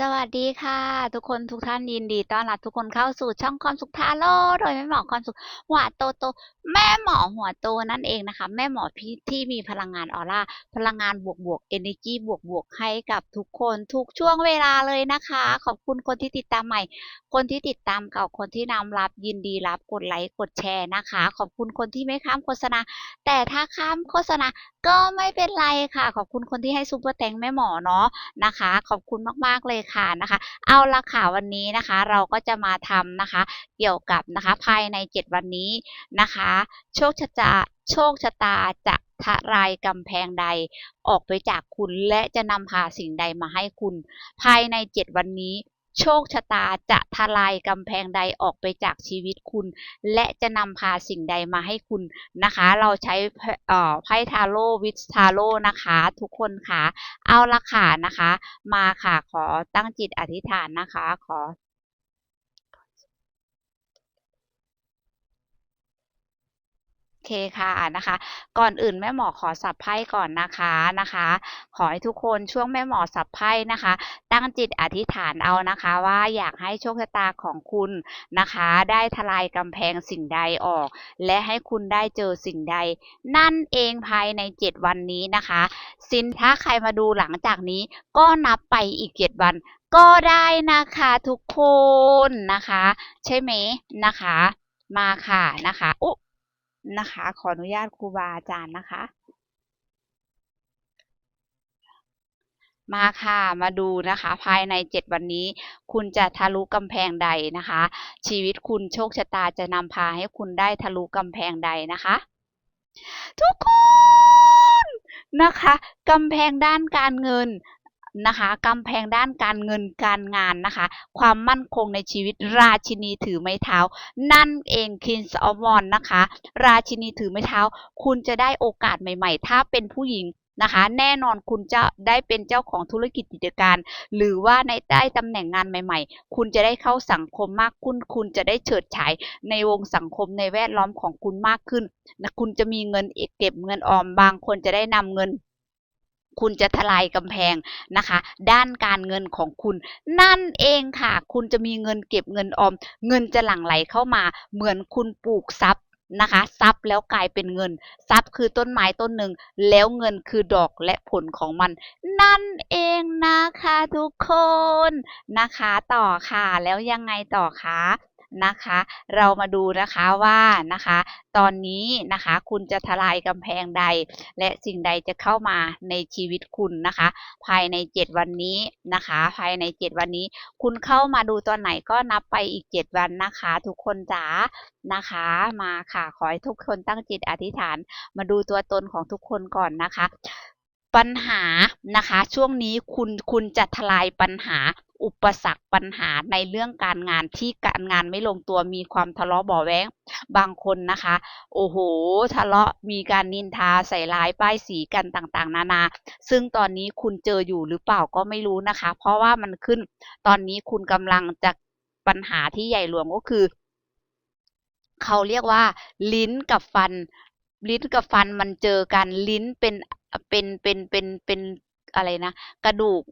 สวัสดีค่ะ ทุกคนทุกท่านยินดีต้อนรับทุกคนเข้าสู่ช่องความสุขทาโร่โดยแม่หมอความสุขหัวโตโต แม่หมอหัวโตนั่นเองนะคะ แม่หมอพี่ที่มีพลังงานออร่าพลังงานบวกบวก energy บวกบวกให้กับทุกคนทุกช่วงเวลาเลยนะคะ ขอบคุณคนที่ติดตามใหม่ คนที่ติดตามเก่าคนที่นำรับยินดีรับกดไลค์กดแชร์นะคะ ขอบคุณคนที่ไม่ข้ามโฆษณา แต่ถ้าข้ามโฆษณา ก็ไม่เป็นไรค่ะ ขอบคุณคนที่ให้ซุปเปอร์แตงแม่หมอเนาะนะคะ ขอบคุณมากๆเลยค่ะนะคะ เอาละค่ะวันนี้นะคะ เราก็จะมาทำนะคะ เกี่ยวกับนะคะภายใน 7 วันนี้นะคะ โชคชะตาโชคชะตาจะทลายกำแพงใดออกไปจากคุณและจะนำพาสิ่งใดมาให้คุณ ภายใน 7 วันนี้ โชคชะตาจะทลายกำแพงใดออกไปจากชีวิตคุณ และจะนำพาสิ่งใดมาให้คุณนะคะ เราใช้ไพ่ทาโร่วิสทาโร่นะคะ ทุกคนค่ะ เอาละค่ะนะคะ มาค่ะขอตั้งจิตอธิษฐานนะคะ ขอ โอ เคค่ะนะคะ ก่อนอื่นแม่หมอขอสับไพ่ก่อนนะคะนะคะ ขอให้ทุกคนช่วงแม่หมอสับไพ่นะคะ ตั้งจิตอธิษฐานเอานะคะ ว่าอยากให้โชคชะตาของคุณนะคะ ได้ทลายกำแพงสิ่งใดออก และให้คุณได้เจอสิ่งใด นั่นเองภายใน 7 วันนี้นะคะ สินถ้าใครมาดูหลังจากนี้ ก็นับไปอีก 7 วัน ก็ได้นะคะทุกคนนะคะ ใช่ไหมนะคะ มาค่ะนะคะอุ๊ นะคะ ขออนุญาตครูบาอาจารย์นะคะ มาค่ะมาดูนะคะ ภายใน 7 วันนี้ คุณจะทะลุกำแพงใดนะคะ ชีวิตคุณโชคชะตาจะนำพาให้คุณได้ทะลุกำแพงใดนะคะ ทุกคนนะคะกำแพงด้านการเงิน นะคะกำแพงด้านการเงินการงานนะคะ ความมั่นคงในชีวิตราชินีถือไม้เท้า นั่นเอง Kings of w a n นะคะ ราชินีถือไม้เท้า คุณจะได้โอกาสใหม่ๆ ถ้าเป็นผู้หญิงนะคะแน่นอนคุณจะได้เป็นเจ้าของธุรกิจกิจการ หรือว่าในได้ตำแหน่งงานใหม่ ๆ คุณจะได้เข้าสังคมมากขึ้น คุณจะได้เฉิดฉายในวงสังคมในแวดล้อมของคุณมากขึ้นนะคุณจะมีเงินเก็บเงินออมบางคนจะได้นำเงิน คุณจะทลายกำแพงนะคะ ด้านการเงินของคุณ นั่นเองค่ะ คุณจะมีเงินเก็บเงินออม เงินจะหลั่งไหลเข้ามา เหมือนคุณปลูกทรัพย์นะคะทรัพย์แล้วกลายเป็นเงินทรัพย์คือต้นไม้ต้นหนึ่ง แล้วเงินคือดอกและผลของมัน นั่นเองนะคะทุกคนนะคะ ต่อค่ะ แล้วยังไงต่อคะ นะคะ เรามาดูนะคะว่านะคะ ตอนนี้นะคะ คุณจะทลายกำแพงใด และสิ่งใดจะเข้ามาในชีวิตคุณนะคะ ภายใน 7 วันนี้นะคะ ภายใน 7 วันนี้ คุณเข้ามาดูตอนไหนก็นับไปอีก 7 วันนะคะ ทุกคนจ๋านะคะมาค่ะขอให้ทุกคนตั้งจิตอธิษฐาน มาดูตัวตนของทุกคนก่อนนะคะ ปัญหานะคะ ช่วงนี้คุณคุณจะทลายปัญหาอุปสรรคปัญหาในเรื่องการงานที่การงานไม่ลงตัวมีความทะเลาะเบาะแว้งบางคนนะคะ โอ้โห ทะเลาะมีการนินทาใส่ร้ายป้ายสีกันต่างๆ นานา ซึ่งตอนนี้คุณเจออยู่หรือเปล่าก็ไม่รู้นะคะ เพราะว่ามันขึ้น ตอนนี้คุณกำลังจะปัญหาที่ใหญ่หลวงก็คือ เขาเรียกว่า ลิ้นกับฟัน ลิ้นกับฟันมันเจอกันลิ้นเป็นเป็นเป็นเป็นเป็นอะไรนะ กระดูก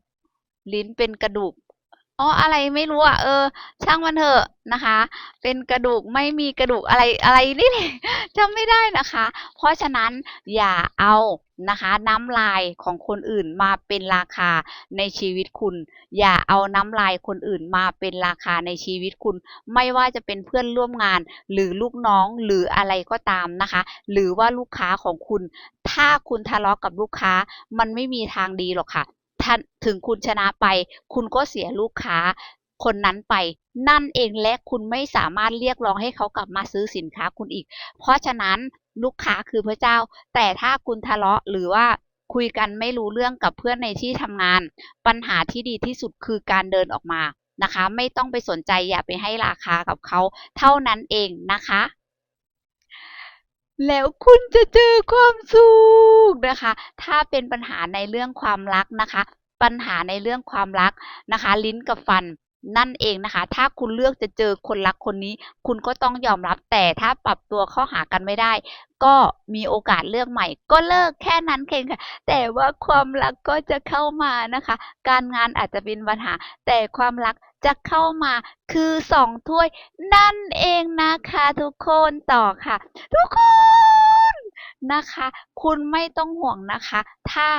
ลิ้นเป็นกระดูก อ๋ออะไรไม่รู้อะเออ ช่างมันเถอะนะคะ เป็นกระดูกไม่มีกระดูกอะไรอะไรนี่แหละจำไม่ได้นะคะ เพราะฉะนั้นอย่าเอานะคะน้ำลายของคนอื่นมาเป็นราคาในชีวิตคุณ อย่าเอาน้ำลายคนอื่นมาเป็นราคาในชีวิตคุณ ไม่ว่าจะเป็นเพื่อนร่วมงาน หรือลูกน้องหรืออะไรก็ตามนะคะ หรือว่าลูกค้าของคุณ ถ้าคุณทะเลาะกับลูกค้า มันไม่มีทางดีหรอกค่ะ ถึงคุณชนะไป คุณก็เสียลูกค้าคนนั้นไป นั่นเองและคุณไม่สามารถเรียกร้องให้เขากลับมาซื้อสินค้าคุณอีก เพราะฉะนั้นลูกค้าคือพระเจ้า แต่ถ้าคุณทะเลาะหรือว่าคุยกันไม่รู้เรื่องกับเพื่อนในที่ทำงาน ปัญหาที่ดีที่สุดคือการเดินออกมานะคะ ไม่ต้องไปสนใจอย่าไปให้ราคากับเขา เท่านั้นเองนะคะ แล้วคุณจะเจอความสุขนะคะ ถ้าเป็นปัญหาในเรื่องความรักนะคะ ปัญหาในเรื่องความรักนะคะ ลิ้นกับฟันนั่นเองนะคะ ถ้าคุณเลือกจะเจอคนรักคนนี้ คุณก็ต้องยอมรับ แต่ถ้าปรับตัวเข้าหากันไม่ได้ ก็มีโอกาสเลือกใหม่ ก็เลิกแค่นั้นเองค่ะ แต่ว่าความรักก็จะเข้ามานะคะ การงานอาจจะเป็นปัญหา แต่ความรัก จะเข้ามาคือสองถ้วยนั่นเองนะคะทุกคนต่อค่ะ ทุกคนนะคะ คุณไม่ต้องห่วงนะคะ ถ้า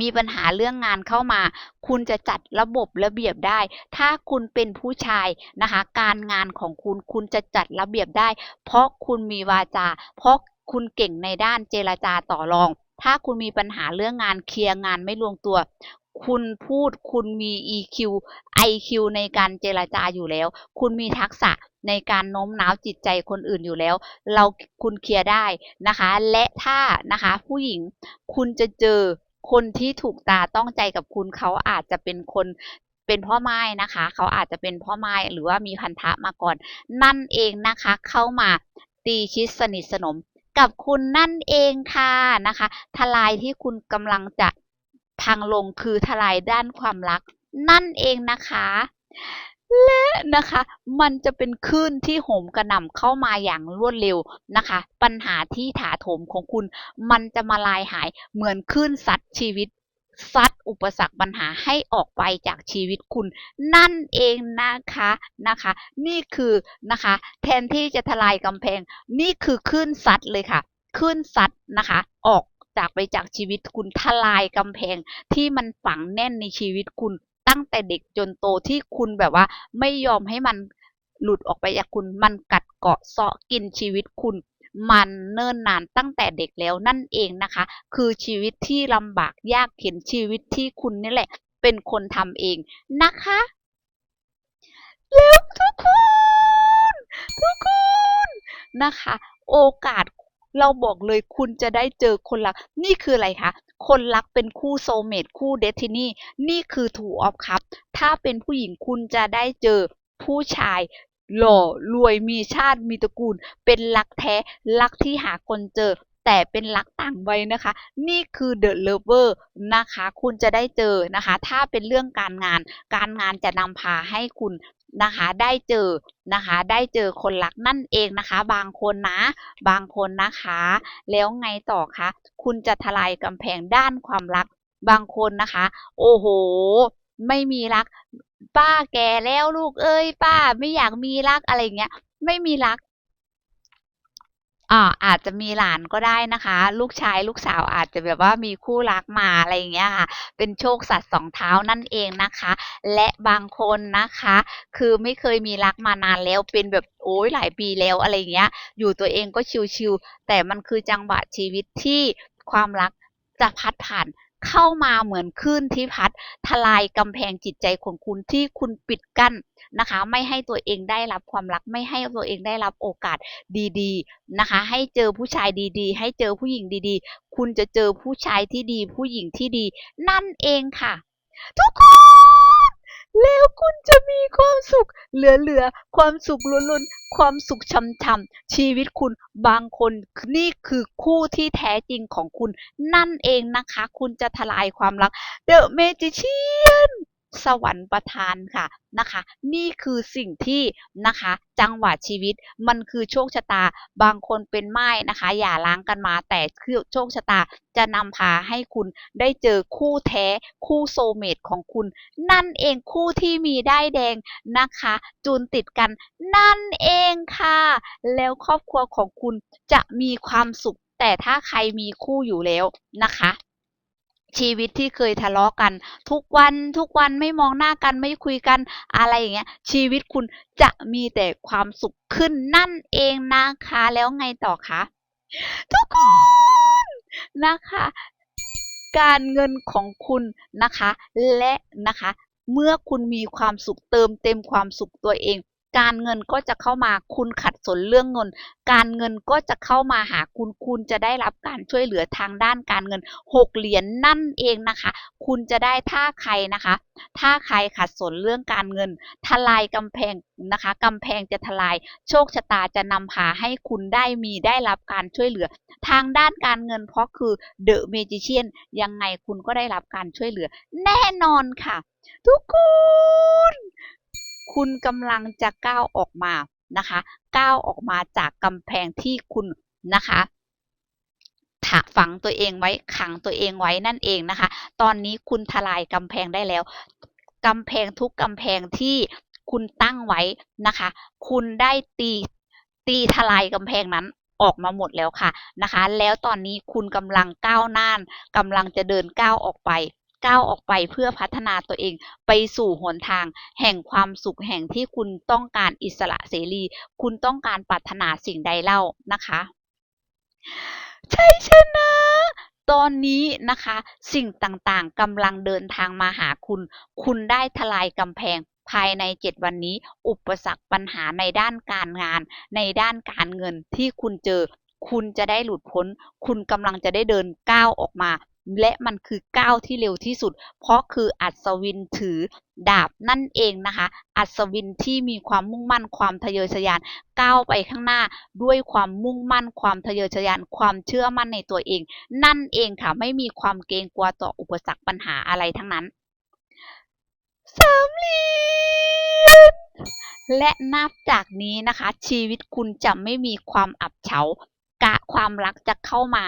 มีปัญหาเรื่องงานเข้ามา คุณจะจัดระบบระเบียบได้ ถ้าคุณเป็นผู้ชายนะคะ การงานของคุณคุณจะจัดระเบียบได้ เพราะคุณมีวาจา เพราะคุณเก่งในด้านเจรจาต่อรอง ถ้าคุณมีปัญหาเรื่องงานเคลียร์งานไม่ลงตัว คุณพูดคุณมี EQ IQ ในการเจรจาอยู่แล้ว คุณมีทักษะในการโน้มน้าวจิตใจคนอื่นอยู่แล้ว เราคุณเคลียร์ได้นะคะ และถ้านะคะผู้หญิงคุณจะเจอคนที่ถูกตาต้องใจกับคุณเขาอาจจะเป็นคนเป็นพ่อไม้นะคะ เขาอาจจะเป็นพ่อไม้หรือว่ามีพันธะมาก่อน นั่นเองนะคะ เข้ามาตีชิดสนิทสนมกับคุณนั่นเองค่ะนะคะ ทลายที่คุณกำลังจะ พังลงคือทลายด้านความรัก นั่นเองนะคะ และนะคะ มันจะเป็นคลื่นที่โหมกระหน่ำเข้ามาอย่างรวดเร็วนะคะ ปัญหาที่ถาโถมของคุณ มันจะมาลายหายเหมือนคลื่นซัดชีวิตซัดอุปสรรคปัญหาให้ออกไปจากชีวิตคุณ นั่นเองนะคะนะคะ นี่คือนะคะ แทนที่จะทลายกำแพง นี่คือคลื่นซัดเลยค่ะคลื่นซัดนะคะ ออก จากไปจากชีวิตคุณทลายกำแพงที่มันฝังแน่นในชีวิตคุณตั้งแต่เด็กจนโตที่คุณแบบว่า ไม่ยอมให้มันหลุดออกไปจากคุณ มันกัดเกาะเซาะกินชีวิตคุณ มันเนิ่นนานตั้งแต่เด็กแล้วนั่นเองนะคะ คือชีวิตที่ลำบากยากเข็นชีวิตที่คุณนี่แหละ เป็นคนทำเองนะคะ แล้วทุกคน ทุกคนนะคะ โอกาส เราบอกเลยคุณจะได้เจอคนรัก นี่คืออะไรคะ คนรักเป็นคู่โซเมตคู่เดทินีนี่คือถูออฟคัพถ้าเป็นผู้หญิงคุณจะได้เจอผู้ชายหล่อรวยมีชาติมีตระกูล เป็นรักแท้รักที่หาคนเจอ แต่เป็นรักต่างวัยนะคะ นี่คือเดอะเลเวอร์นะคะ คุณจะได้เจอนะคะ ถ้าเป็นเรื่องการงาน การงานจะนำพาให้คุณ นะคะ ได้เจอนะคะ ได้เจอคนรักนั่นเองนะคะ บางคนนะ บางคนนะคะ แล้วไงต่อคะคุณจะทลายกำแพงด้านความรัก บางคนนะคะ โอ้โห ไม่มีรัก ป้าแก่แล้วลูกเอ้ย ป้าไม่อยากมีรักอะไรเงี้ย ไม่มีรัก อ่าอาจจะมีหลานก็ได้นะคะ ลูกชายลูกสาวอาจจะแบบว่ามีคู่รักมาอะไรอย่างเงี้ยค่ะ เป็นโชคสัตว์สองเท้านั่นเองนะคะ และบางคนนะคะ คือไม่เคยมีรักมานานแล้วเป็นแบบโอ้ยหลายปีแล้วอะไรอย่างเงี้ย อยู่ตัวเองก็ชิวๆแต่มันคือจังหวะชีวิตที่ความรักจะพัดผ่าน เข้ามาเหมือนคลื่นที่พัดทลายกำแพงจิตใจของคุณที่คุณปิดกั้นนะคะ ไม่ให้ตัวเองได้รับความรัก ไม่ให้ตัวเองได้รับโอกาสดีๆนะคะ ให้เจอผู้ชายดีๆ ให้เจอผู้หญิงดีๆ คุณจะเจอผู้ชายที่ดี ผู้หญิงที่ดี นั่นเองค่ะ ทุกคน แล้วคุณจะมีความสุข เหลือๆ ความสุขล้นๆ ความสุขช่ำๆ ชีวิตคุณบางคนนี่คือคู่ที่แท้จริงของคุณ นั่นเองนะคะ คุณจะทลายความรักเด สวรรค์ประทานค่ะนะคะ นี่คือสิ่งที่นะคะ จังหวะชีวิตมันคือโชคชะตาบางคนเป็นไม้นะคะ อย่าล้างกันมาแต่คือโชคชะตาจะนำพาให้คุณได้เจอคู่แท้คู่โซเมตของคุณ นั่นเองคู่ที่มีได้แดงนะคะ จูนติดกัน นั่นเองค่ะ แล้วครอบครัวของคุณจะมีความสุขแต่ถ้าใครมีคู่อยู่แล้วนะคะ ชีวิตที่เคยทะเลาะกัน ทุกวันทุกวันไม่มองหน้ากันไม่คุยกันอะไรอย่างเงี้ย ชีวิตคุณจะมีแต่ความสุขขึ้นนั่นเองนะคะแล้วไงต่อคะทุกคนนะคะ การเงินของคุณนะคะ และนะคะ เมื่อคุณมีความสุขเติมเต็มความสุขตัวเอง การเงินก็จะเข้ามาคุณขัดสนเรื่องเงิน การเงินก็จะเข้ามาหาคุณคุณจะได้รับการช่วยเหลือทางด้านการเงินหกเหรียญนนั่นเองนะคะ คุณจะได้ถ้าใครนะคะ ถ้าใครขัดสนเรื่องการเงิน ทลายกำแพงนะคะกำแพงจะทลาย โชคชะตาจะนำพาให้คุณได้มีได้รับการช่วยเหลือ ทางด้านการเงินเพราะคือเดอะเมจิเชียนยังไงคุณก็ได้รับการช่วยเหลือ แน่นอนค่ะ ทุกคน คุณกำลังจะก้าวออกมานะคะก้าวออกมาจากกำแพงที่คุณนะคะถะฝังตัวเองไว้ขังตัวเองไว้นั่นเองนะคะ ตอนนี้คุณทลายกำแพงได้แล้วกำแพงทุกกำแพงที่คุณตั้งไว้นะคะ คุณได้ตีตีทลายกำแพงนั้นออกมาหมดแล้วค่ะนะคะ แล้วตอนนี้คุณกำลังก้าวหน้ากำลังจะเดินก้าวออกไป ก้าวออกไปเพื่อพัฒนาตัวเองไปสู่หนทาง แห่งความสุขแห่งที่คุณต้องการอิสระเสรี คุณต้องการปรารถนาสิ่งใดเล่านะคะ ใชัยชนะตอนนี้นะคะสิ่งต่างๆกำลังเดินทางมาหาคุณ คุณได้ทลายกำแพงภายใน 7 วันนี้ อุปสรรคปัญหาในด้านการงาน ในด้านการเงินที่คุณเจอ คุณจะได้หลุดพ้น คุณกำลังจะได้เดินก้าวออกมา และมันคือก้าวที่เร็วที่สุด เพราะคืออัศวินถือดาบนั่นเองนะคะ อัศวินที่มีความมุ่งมั่นความทะเยอทะยานก้าวไปข้างหน้าด้วยความมุ่งมั่นความทะเยอทะยานความเชื่อมั่นในตัวเอง นั่นเองค่ะไม่มีความเกรงกลัวต่ออุปสรรคปัญหาอะไรทั้งนั้นสามเหลี่ยมและนับจากนี้นะคะ ชีวิตคุณจะไม่มีความอับเฉา กะความรักจะเข้ามา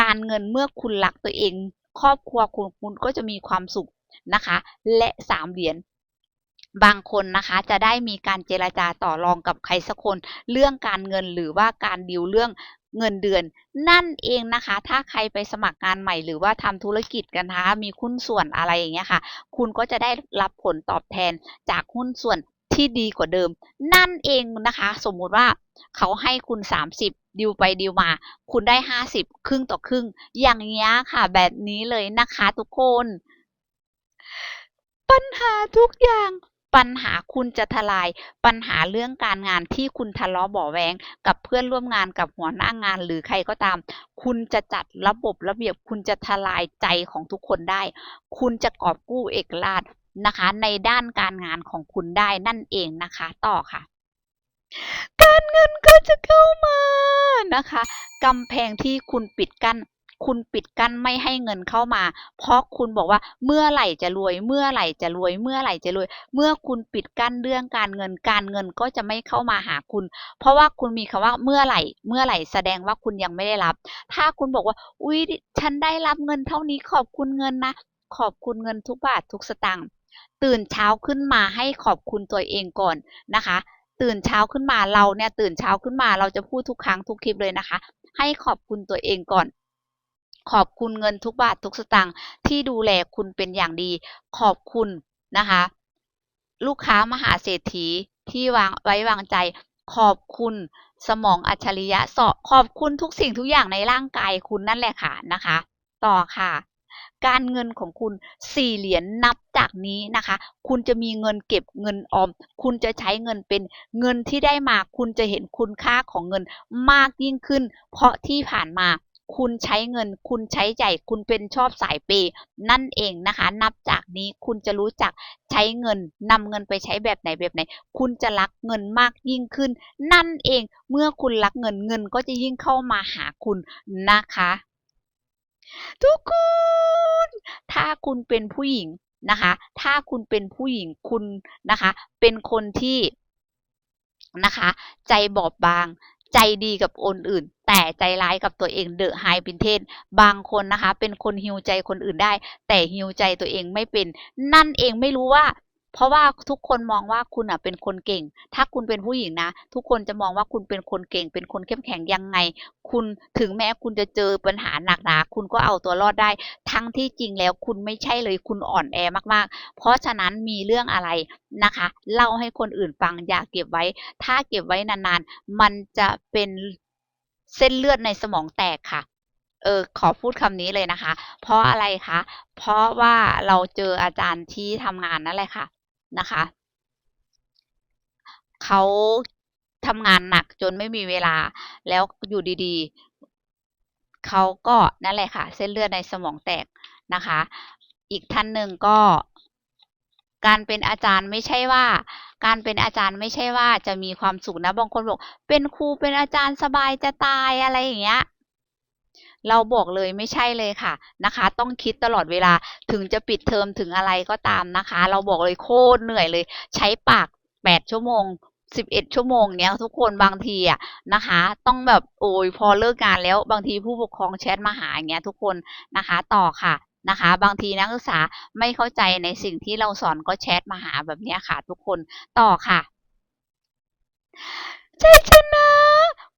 การเงินเมื่อคุณรักตัวเอง ครอบครัวคุณคุณก็จะมีความสุขนะคะ และสามเหรียญบางคนนะคะจะได้มีการเจรจาต่อรองกับใครสักคน เรื่องการเงินหรือว่าการดิวเรื่องเงินเดือน นั่นเองนะคะ ถ้าใครไปสมัครงานใหม่หรือว่าทำธุรกิจกันนะคะมีหุ้นส่วนอะไรอย่างเงี้ยค่ะ คุณก็จะได้รับผลตอบแทนจากหุ้นส่วนที่ดีกว่าเดิม นั่นเองนะคะ สมมุติว่า เขาให้คุณ 30 ดิวไปดิวมา คุณได้ 50 ครึ่งต่อครึ่ง อย่างเงี้ยค่ะ แบบนี้เลยนะคะทุกคน ปัญหาทุกอย่างปัญหาคุณจะทลายปัญหาเรื่องการงานที่คุณทะเลาะเบาแวงกับเพื่อนร่วมงานกับหัวหน้างานหรือใครก็ตาม คุณจะจัดระบบระเบียบ คุณจะทลายใจของทุกคนได้ คุณจะกอบกู้เอกราชนะคะ ในด้านการงานของคุณได้นั่นเองนะคะ ต่อค่ะ การเงินก็จะเข้ามานะคะกำแพงที่คุณปิดกั้นคุณปิดกั้นไม่ให้เงินเข้ามา เพราะคุณบอกว่าเมื่อไหร่จะรวย เมื่อไหร่จะรวย เมื่อไหร่จะรวย เมื่อคุณปิดกั้นเรื่องการเงิน การเงินก็จะไม่เข้ามาหาคุณ เพราะว่าคุณมีคำว่าเมื่อไหร่ เมื่อไหร่แสดงว่าคุณยังไม่ได้รับ ถ้าคุณบอกว่า อุ้ยฉันได้รับเงินเท่านี้ขอบคุณเงินนะ ขอบคุณเงินทุกบาททุกสตางค์ ตื่นเช้าขึ้นมาให้ขอบคุณตัวเองก่อนนะคะ ตื่นเช้าขึ้นมาเราเนี่ยตื่นเช้าขึ้นมาเราจะพูดทุกครั้งทุกคลิปเลยนะคะ ให้ขอบคุณตัวเองก่อน ขอบคุณเงินทุกบาททุกสตางค์ที่ดูแลคุณเป็นอย่างดี ขอบคุณนะคะ ลูกค้ามหาเศรษฐีที่วางไว้วางใจ ขอบคุณสมองอัจฉริยะสอขอบคุณทุกสิ่งทุกอย่างในร่างกายคุณนั่นแหละค่ะนะคะ ต่อค่ะ การเงินของคุณสี่เหรียญนับจากนี้นะคะ คุณจะมีเงินเก็บเงินออม คุณจะใช้เงินเป็นเงินที่ได้มา คุณจะเห็นคุณค่าของเงินมากยิ่งขึ้น เพราะที่ผ่านมาคุณใช้เงิน คุณใช้ใหญ่ คุณเป็นชอบสายเปย์นั่นเองนะคะ นับจากนี้คุณจะรู้จักใช้เงินนำเงินไปใช้แบบไหนแบบไหน คุณจะรักเงินมากยิ่งขึ้น นั่นเองเมื่อคุณรักเงินเงินก็จะยิ่งเข้ามาหาคุณนะคะ ทุกคน ถ้าคุณเป็นผู้หญิงนะคะ ถ้าคุณเป็นผู้หญิงคุณนะคะ เป็นคนที่นะคะ ใจบอบบาง ใจดีกับคนอื่น แต่ใจร้ายกับตัวเองเดอะไฮปินเทนบางคนนะคะ เป็นคนฮิวใจคนอื่นได้ แต่ฮิวใจตัวเองไม่เป็น นั่นเองไม่รู้ว่า เพราะว่าทุกคนมองว่าคุณอะเป็นคนเก่ง ถ้าคุณเป็นผู้หญิงนะ ทุกคนจะมองว่าคุณเป็นคนเก่ง เป็นคนเข้มแข็งยังไง คุณถึงแม้คุณจะเจอปัญหาหนักหนาคุณก็เอาตัวรอดได้ ทั้งที่จริงแล้วคุณไม่ใช่เลยคุณอ่อนแอมากๆ เพราะฉะนั้นมีเรื่องอะไรนะคะ เล่าให้คนอื่นฟังอย่าเก็บไว้ ถ้าเก็บไว้นานๆ มันจะเป็นเส้นเลือดในสมองแตกค่ะเออขอพูดคำนี้เลยนะคะ เพราะอะไรคะ เพราะว่าเราเจออาจารย์ที่ทำงานนั่นแหละค่ะ นะคะ เขาทำงานหนักจนไม่มีเวลา แล้วอยู่ดีๆ เขาก็นั่นแหละค่ะ เส้นเลือดในสมองแตกนะคะ อีกท่านหนึ่งก็ การเป็นอาจารย์ไม่ใช่ว่า การเป็นอาจารย์ไม่ใช่ว่าจะมีความสุขนะบางคนบอกเป็นครูเป็นอาจารย์สบายจะตายอะไรอย่างเงี้ย เราบอกเลยไม่ใช่เลยค่ะนะคะ ต้องคิดตลอดเวลาถึงจะปิดเทอมถึงอะไรก็ตามนะคะ เราบอกเลยโคตรเหนื่อยเลย ใช้ปากแปดชั่วโมงสิบเอ็ดชั่วโมงเนี้ยทุกคนบางทีอะนะคะ ต้องแบบโอ้ยพอเลิกงานแล้วบางทีผู้ปกครองแชทมาหาอย่างเงี้ยทุกคนนะคะต่อค่ะนะคะ บางทีนักศึกษาไม่เข้าใจในสิ่งที่เราสอนก็แชทมาหาแบบเนี้ยค่ะ ทุกคนต่อค่ะชัยชนะ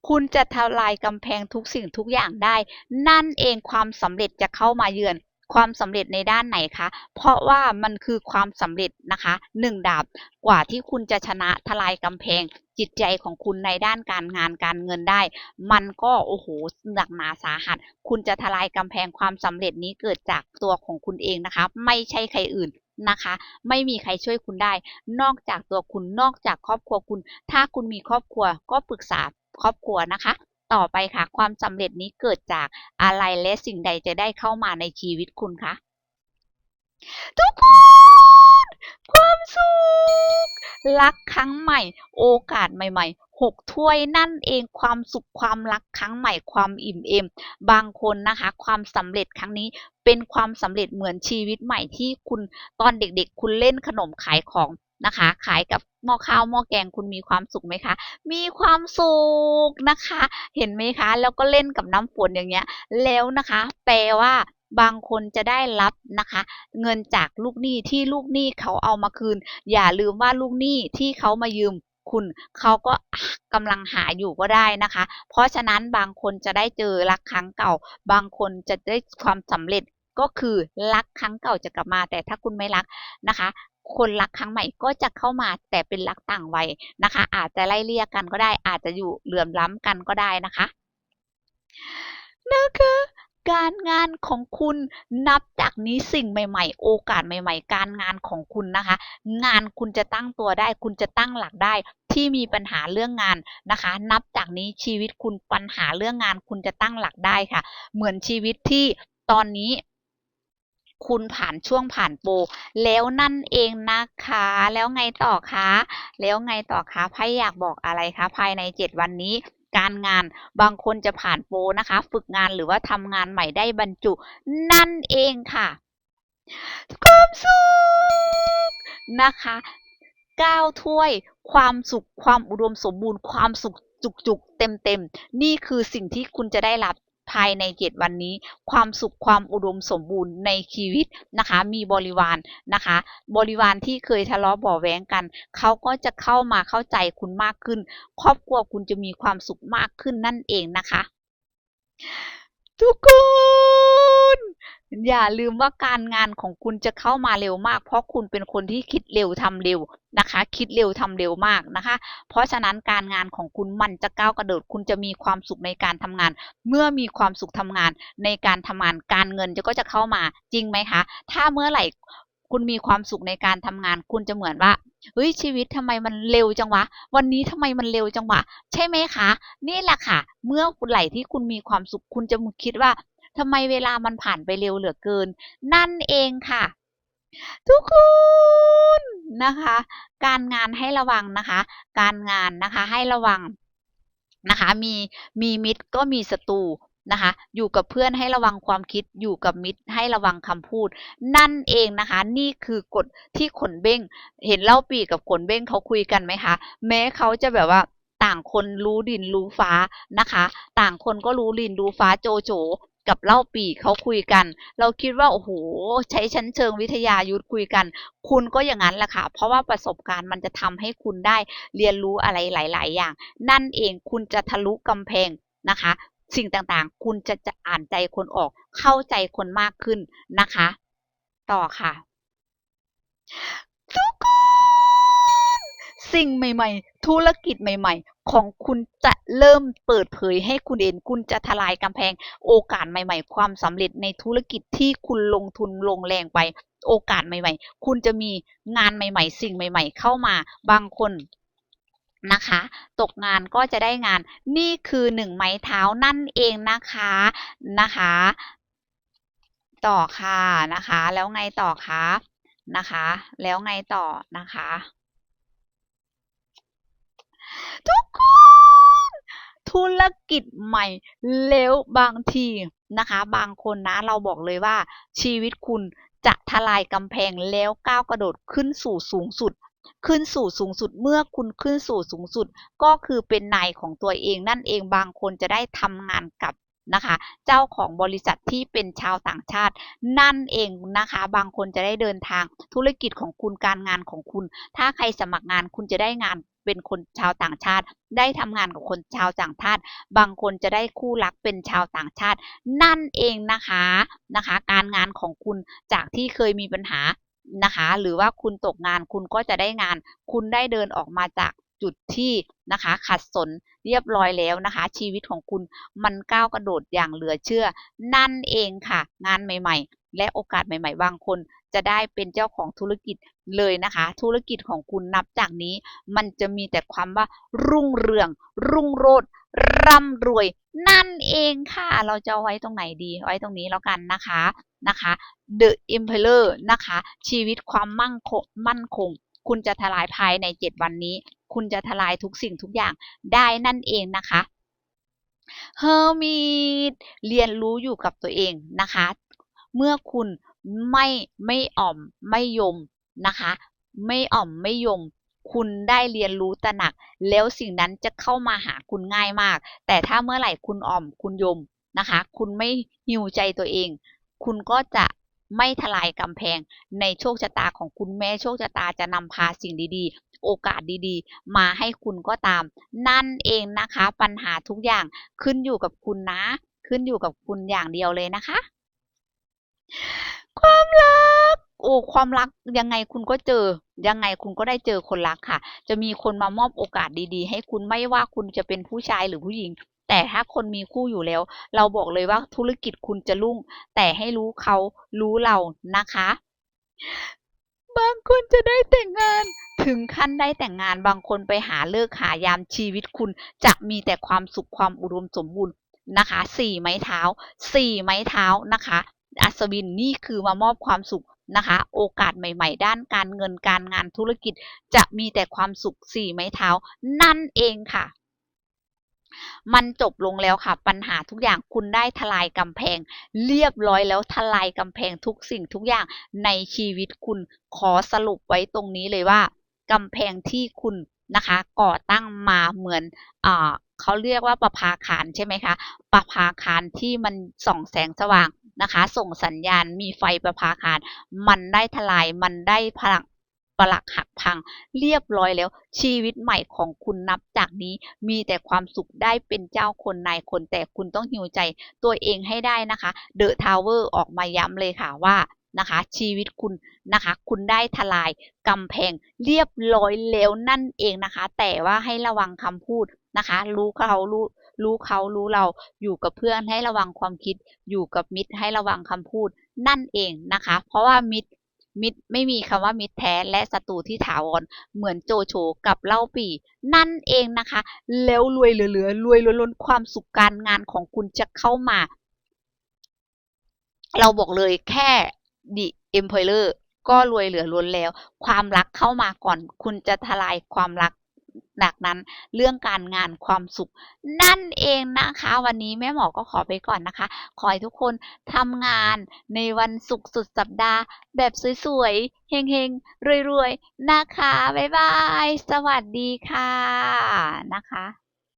คุณจะทลายกำแพงทุกสิ่งทุกอย่างได้ นั่นเองความสำเร็จจะเข้ามาเยือนความสำเร็จในด้านไหนคะ เพราะว่ามันคือความสำเร็จนะคะหนึ่งดาบกว่าที่คุณจะชนะทลายกำแพง จิตใจของคุณในด้านการงานการเงินได้ มันก็โอ้โหหนักหนาสาหัส คุณจะทลายกำแพงความสำเร็จนี้เกิดจากตัวของคุณเองนะคะ ไม่ใช่ใครอื่นนะคะ ไม่มีใครช่วยคุณได้ นอกจากตัวคุณนอกจากครอบครัวคุณ ถ้าคุณมีครอบครัวก็ปรึกษา ครอบครัวนะคะ ต่อไปค่ะ ความสำเร็จนี้เกิดจากอะไรและสิ่งใดจะได้เข้ามาในชีวิตคุณคะทุกคนความสุขรักครั้งใหม่ โอกาสใหม่ๆหกถ้วยนั่นเองความสุขความรักครั้งใหม่ความอิ่มเอม บางคนนะคะ ความสำเร็จครั้งนี้เป็นความสำเร็จเหมือนชีวิตใหม่ที่คุณตอนเด็กๆ คุณเล่นขนมขายของ นะคะ ขายกับหม้อข้าวหม้อแกงคุณมีความสุขไหมคะ มีความสุขนะคะ เห็นไหมคะ แล้วก็เล่นกับน้ำฝนอย่างเงี้ย แล้วนะคะ แปลว่าบางคนจะได้รับนะคะ เงินจากลูกหนี้ที่ลูกหนี้เขาเอามาคืน อย่าลืมว่าลูกหนี้ที่เขามายืมคุณเขาก็กำลังหาอยู่ก็ได้นะคะ เพราะฉะนั้นบางคนจะได้เจอรักครั้งเก่า บางคนจะได้ความสำเร็จก็คือรักครั้งเก่าจะกลับมา แต่ถ้าคุณไม่รักนะคะ คนรักครั้งใหม่ก็จะเข้ามาแต่เป็นรักต่างวัยนะคะ อาจจะไล่เลี่ยกันก็ได้ อาจจะอยู่เหลื่อมล้ำกันก็ได้นะคะนะคะการงานของคุณนับจากนี้สิ่งใหม่ ๆ โอกาสใหม่ ๆ การงานของคุณนะคะ งานคุณจะตั้งตัวได้ คุณจะตั้งหลักได้ที่มีปัญหาเรื่องงานนะคะ นับจากนี้ชีวิตคุณปัญหาเรื่องงานคุณจะตั้งหลักได้ค่ะ เหมือนชีวิตที่ตอนนี้ คุณผ่านช่วงผ่านโปรแล้วนั่นเองนะคะ แล้วไงต่อคะแล้วไงต่อคะไพ่อยากบอกอะไรคะภายใน 7 วันนี้การงานบางคนจะผ่านโปรนะคะ ฝึกงานหรือว่าทำงานใหม่ได้บรรจุ นั่นเองค่ะความสุขนะคะก้าวถ้วย ความสุขความอุดมสมบูรณ์ความสุขจุกๆเต็มๆนี่คือสิ่งที่คุณจะได้รับ ภายในเจ็ดวันนี้ ความสุขความอุดมสมบูรณ์ในชีวิตนะคะ มีบริวารนะคะ บริวารที่เคยทะเลาะบ่อแว้งกัน เขาก็จะเข้ามาเข้าใจคุณมากขึ้น ครอบครัวคุณจะมีความสุขมากขึ้นนั่นเองนะคะ ทุกคน อย่าลืมว่าการงานของคุณจะเข้ามาเร็วมาก เพราะคุณเป็นคนที่คิดเร็วทำเร็วนะคะ คิดเร็วทำเร็วมากนะคะ เพราะฉะนั้นการงานของคุณมันจะก้าวกระโดด คุณจะมีความสุขในการทำงาน เมื่อมีความสุขทำงานในการทำงานการเงินจะก็จะเข้ามาจริงไหมคะ ถ้าเมื่อไหร่ คุณมีความสุขในการทำงาน คุณจะเหมือนว่าเฮ้ยชีวิตทำไมมันเร็วจังวะ วันนี้ทำไมมันเร็วจังวะ ใช่ไหมคะ นี่แหละค่ะ เมื่อไหร่ที่คุณมีความสุข คุณจะคิดว่าทำไมเวลามันผ่านไปเร็วเหลือเกิน นั่นเองค่ะ ทุกคนนะคะ การงานให้ระวังนะคะ การงานนะคะให้ระวังนะคะมีมีมิตรก็มีศัตรู นะคะ อยู่กับเพื่อนให้ระวังความคิด อยู่กับมิตรให้ระวังคำพูด นั่นเองนะคะ นี่คือกฎที่ขนเบ้ง เห็นเล่าปีกับขนเบ้งเขาคุยกันไหมคะ แม้เขาจะแบบว่าต่างคนรู้ดินรู้ฟ้านะคะ ต่างคนก็รู้ดินรู้ฟ้าโจโฉกับเล่าปีเขาคุยกัน เราคิดว่าโอ้โหใช้ชั้นเชิงวิทยายุทธคุยกัน คุณก็อย่างนั้นแหละค่ะ เพราะว่าประสบการณ์มันจะทำให้คุณได้เรียนรู้อะไรหลาย ๆ อย่าง นั่นเองคุณจะทะลุกำแพงนะคะ สิ่งต่างๆ คุณจะจะอ่านใจคนออก เข้าใจคนมากขึ้นนะคะ ต่อค่ะ ทุกคน สิ่งใหม่ๆ ธุรกิจใหม่ ๆ ของคุณจะเริ่มเปิดเผยให้คุณเห็นคุณจะทลายกำแพง โอกาสใหม่ ๆ ความสำเร็จในธุรกิจที่คุณลงทุนลงแรงไป โอกาสใหม่ ๆ คุณจะมีงานใหม่ ๆ สิ่งใหม่ ๆ เข้ามาบางคน นะคะ ตกงานก็จะได้งานนี่คือหนึ่งไม้เท้านั่นเองนะคะนะคะ ต่อค่ะนะคะ แล้วไงต่อคะนะคะ แล้วไงต่อนะคะ ทุกคนธุรกิจใหม่แล้วบางทีนะคะ บางคนนะเราบอกเลยว่าชีวิตคุณจะทลายกำแพงแล้วก้าวกระโดดขึ้นสู่สูงสุด ขึ้นสู่สูงสุดเมื่อคุณขึ้นสู่สูงสุด ก็คือเป็นนายของตัวเองนั่นเองบางคนจะได้ทำงานกับนะคะเจ้าของบริษัทที่เป็นชาวต่างชาติ นั่นเองนะคะ บางคนจะได้เดินทางธุรกิจของคุณการงานของคุณ ถ้าใครสมัครงานคุณจะได้งานเป็นคนชาวต่างชาติ ได้ทำงานกับคนชาวต่างชาติ บางคนจะได้คู่รักเป็นชาวต่างชาติ นั่นเองนะคะนะคะ การงานของคุณจากที่เคยมีปัญหา นะคะ หรือว่าคุณตกงานคุณก็จะได้งาน คุณได้เดินออกมาจากจุดที่นะคะขัดสนเรียบร้อยแล้วนะคะ ชีวิตของคุณมันก้าวกระโดดอย่างเหลือเชื่อ นั่นเองค่ะ งานใหม่ ๆ และโอกาสใหม่ ๆ บางคนจะได้เป็นเจ้าของธุรกิจเลยนะคะ ธุรกิจของคุณนับจากนี้ มันจะมีแต่ความว่ารุ่งเรือง รุ่งโรจน์ ร่ำรวยนั่นเองค่ะ เราจะไว้ตรงไหนดีไว้ตรงนี้แล้วกันนะคะนะคะ The Emperor นะคะ ชีวิตความมั่งคงมั่นคง คุณจะทลายภายใน 7 วันนี้ คุณจะทลายทุกสิ่งทุกอย่างได้นั่นเองนะคะเฮอร์มีดเรียนรู้อยู่กับตัวเองนะคะ เมื่อคุณไม่ไม่อ่อมไม่ยมนะคะ ไม่อ่อมไม่ยม คุณได้เรียนรู้ตระหนัก แล้วสิ่งนั้นจะเข้ามาหาคุณง่ายมาก แต่ถ้าเมื่อไหร่คุณอ่อมคุณยมนะคะ คุณไม่หิวใจตัวเอง คุณก็จะไม่ทลายกำแพงในโชคชะตาของคุณแม้โชคชะตาจะนำพาสิ่งดีๆ โอกาสดีๆ มาให้คุณก็ตาม นั่นเองนะคะ ปัญหาทุกอย่างขึ้นอยู่กับคุณนะ ขึ้นอยู่กับคุณอย่างเดียวเลยนะคะ ความรัก โอ้ความรักยังไงคุณก็เจอ ยังไงคุณก็ได้เจอคนรักค่ะ จะมีคนมามอบโอกาสดีๆ ให้คุณไม่ว่าคุณจะเป็นผู้ชายหรือผู้หญิง แต่ถ้าคนมีคู่อยู่แล้ว เราบอกเลยว่าธุรกิจคุณจะรุ่ง แต่ให้รู้เขารู้เรานะคะ บางคนจะได้แต่งงาน ถึงขั้นได้แต่งงานบางคนไปหาเลิกหายามชีวิตคุณ จะมีแต่ความสุขความอุดมสมบูรณ์นะคะสี่ไม้เท้าสี่ไม้เท้านะคะ อัศวินนี่คือมามอบความสุข นะคะ โอกาสใหม่ๆ ด้านการเงินการงานธุรกิจจะมีแต่ความสุขสี่ไม้เท้า นั่นเองค่ะ มันจบลงแล้วค่ะ ปัญหาทุกอย่างคุณได้ทลายกำแพง เรียบร้อยแล้วทลายกำแพงทุกสิ่งทุกอย่างในชีวิตคุณขอสรุปไว้ตรงนี้เลยว่ากำแพงที่คุณนะคะ ก่อตั้งมาเหมือนอ่า เขาเรียกว่าประภาคารใช่ไหมคะประภาคารที่มันส่องแสงสว่างนะคะ ส่งสัญญาณมีไฟประภาคารมันได้ทลายมันได้พลังปลักหักพังเรียบร้อยแล้ว ชีวิตใหม่ของคุณนับจากนี้ มีแต่ความสุขได้เป็นเจ้าคนนายคนแต่คุณต้องหิวใจตัวเองให้ได้นะคะเดอะทาวเวอร์ออกมาย้ำเลยค่ะว่านะคะ ชีวิตคุณนะคะ คุณได้ทลายกำแพงเรียบร้อยแล้วนั่นเองนะคะ แต่ว่าให้ระวังคำพูด นะคะ รู้เขารู้รู้เขารู้เราอยู่กับเพื่อนให้ระวังความคิด อยู่กับมิตรให้ระวังคำพูดนั่นเองนะคะ เพราะว่ามิตรมิตรไม่มีคำว่ามิตรแท้และศัตรูที่ถาวรเหมือนโจโฉกับเล่าปีนั่นเองนะคะ แล้วรวยเหลือๆรวยล้นความสุขการงานของคุณจะเข้ามา เราบอกเลยแค่ The Emperor ก็รวยเหลือล้นแล้ว ความรักเข้ามาก่อน คุณจะทลายความรัก หนักนั้นเรื่องการงานความสุข นั่นเองนะคะ วันนี้แม่หมอก็ขอไปก่อนนะคะ ขอให้ทุกคนทำงานในวันศุกร์สุดสัปดาห์ แบบสวยๆเฮงๆรวยๆนะคะ บ๊ายบาย สวัสดีค่ะนะคะ